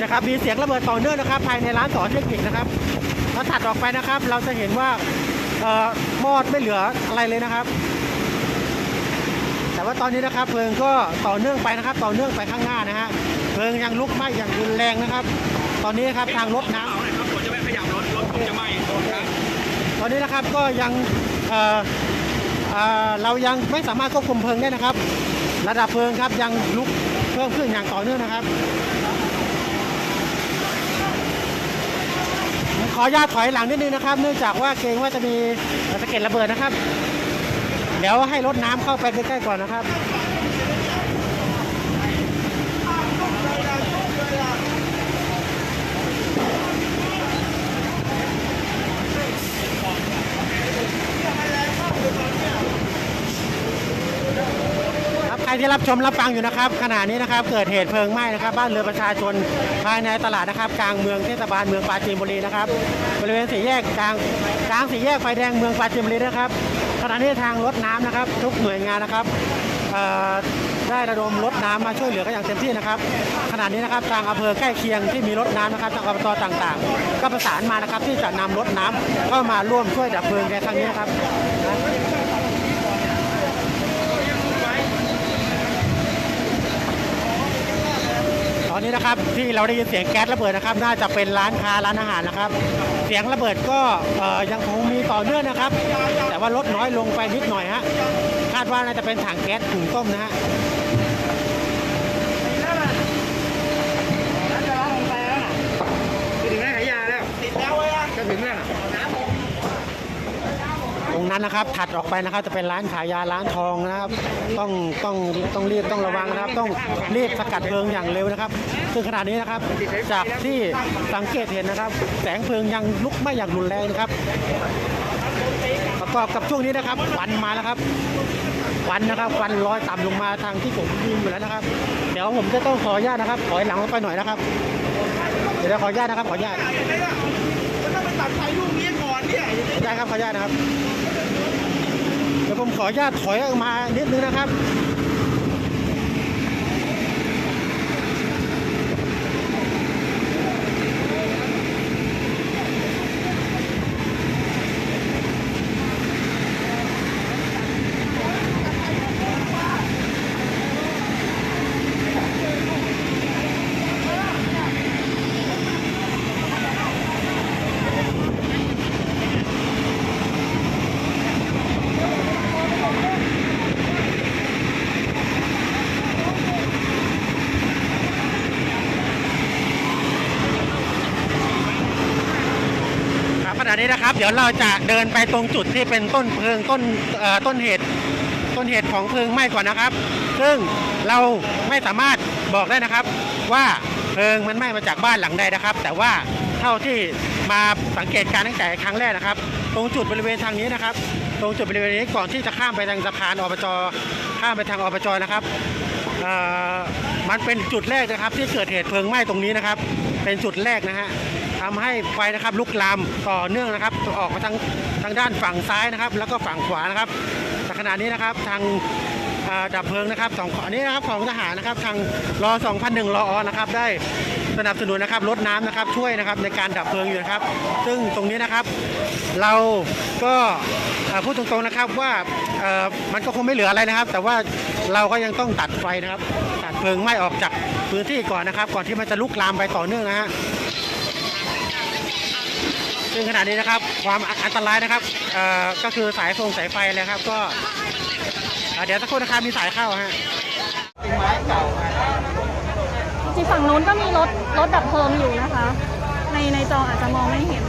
นี่นะครับมีเสียงระเบิดต่อเนื่องนะครับ ภายในร้านสอนเทคนิคนะครับแล้วถัดออกไปนะครับ เราจะเห็นว่าเอ่อมอดไม่เหลืออะไรเลยนะครับ แต่ว่าตอนนี้นะครับ เพลิงก็ต่อเนื่องไปนะครับ ต่อเนื่องไปข้างหน้านะฮะเพลิงยังลุกไหม้อย่างรุนแรงนะครับ ตอนนี้ครับทางรถน้ำครับจะไม่ขยับรถรถจะไหม้ตอนนี้นะครับก็ยังเอ่อเอ่อเรายังไม่สามารถควบคุมเพลิงได้นะครับ ระดับเพลิงครับยังลุกเพิ่มขึ้นอย่างต่อเนื่องนะครับ ออนุญาตถอยหลังนิดนึงนะครับ เนื่องจากว่าเกรงว่าจะมีสะเก็ดระเบิดนะครับ เดี๋ยวให้รถน้ำเข้าไปใกล้ๆก่อนนะครับ รับใครที่รับชมรับฟังอยู่นะครับ ขณะนี้นะครับเกิดเหตุเพลิงไหม้นะครับ บ้านเรือประชาชนภายในตลาดนะครับ กลางเมืองเทศบาลเมืองปราจีนบุรีนะครับ บริเวณสี่แยกกลางกลางสี่แยกไฟแดงเมืองปราจีนบุรีนะครับ ขณะนี้ทางรถน้ำนะครับ ทุกหน่วยงานนะครับได้ระดมรถน้ำมาช่วยเหลือกันอย่างเต็มที่นะครับ ขณะนี้นะครับทางอำเภอใกล้เคียงที่มีรถน้ำนะครับจากอบตต่างๆ ก็ประสานมานะครับที่จะนำรถน้ำเข้ามาร่วมช่วยดับเพลิงในครั้งนี้นะครับ นี้นะครับ ที่เราได้ยินเสียงแก๊สระเบิดนะครับ น่าจะเป็นร้านค้าร้านอาหารนะครับ เสียงระเบิดก็ยังคงมีต่อเนื่องนะครับ แต่ว่าลดน้อยลงไปนิดหน่อยฮะคาดว่าน่าจะเป็นถังแก๊สถุงต้มนะฮะ ถึงแม่ขายยาแล้วติดแล้วเว้ยจะถึงแล้วน่ะ ตรง นั้นนะครับ ถัดออกไปนะครับจะเป็นร้านขายยาร้านทองนะครับ ต้องต้องต้องรีบต้องระวังนะครับ ต้องรีบสกัดเพลิงอย่างเร็วนะครับ ซึ่งขณะนี้นะครับ จากที่สังเกตเห็นนะครับ แสงเพลิงยังลุกไหม้อย่างรุนแรงนะครับ ประกอบกับช่วงนี้นะครับควันมาแล้วครับควันนะครับควันลอยต่ำลงมาทางที่ผมยืนอยู่แล้วนะครับ เดี๋ยวผมจะต้องขออนุญาตนะครับ ถอยหลังลงไปหน่อยนะครับ เดี๋ยวขออนุญาตนะครับ ขออนุญาตมันต้องไปตัดไฟลูกนี้ ได้ครับขออนุญาตนะครับ เดี๋ยวผมขออนุญาตถอยออกมานิดนึงนะครับ ขณะนี้นะครับ เดี๋ยวเราจะเดินไปตรงจุดที่เป็นต้นเพลิงต้นต้นเหตุต้นเหตุของเพลิงไหม้ก่อนนะครับ ซึ่งเราไม่สามารถบอกได้นะครับ ว่าเพลิงมันไหม้มาจากบ้านหลังใดนะครับ แต่ว่าเท่าที่มาสังเกตการณ์ตั้งแต่ครั้งแรกนะครับ ตรงจุดบริเวณทางนี้นะครับ ตรงจุดบริเวณนี้ก่อนที่จะข้ามไปทางสะพานอบจข้ามไปทางอบจนะครับมันเป็นจุดแรกนะครับ ที่เกิดเหตุเพลิงไหม้ตรงนี้นะครับ เป็นจุดแรกนะฮะทำให้ไฟนะครับลุกลามต่อเนื่องนะครับออกมาทางทางด้านฝั่งซ้ายนะครับ แล้วก็ฝั่งขวานะครับแต่ขณะนี้นะครับทางดับเพลิงนะครับสองอันนี้นะครับของทหารนะครับทางรอ 2001รออนะครับได้ สนับสนุนนะครับรถน้ำนะครับช่วยนะครับในการดับเพลิงอยู่นะครับ ซึ่งตรงนี้นะครับ เราก็เอ่อพูดตรงๆนะครับว่าเอ่อมันก็คงไม่เหลืออะไรนะครับ แต่ว่าเราก็ยังต้องตัดไฟนะครับตัดเพลิงไหม้ออกจากพื้นที่ก่อนนะครับ ก่อนที่มันจะลุกลามไปต่อเนื่องนะฮะ ซึ่งขณะนี้นะครับความอันตรายนะครับเอ่อก็คือสายฟงสายไฟเลยครับก็เอ่อเดี๋ยวสักครู่นะครับมีสายเข้าฮะจริงๆฝั่ งนู้นก็มีรถรถดับเพลิงอยู่นะคะ ในในจออาจจะมองไม่เห็น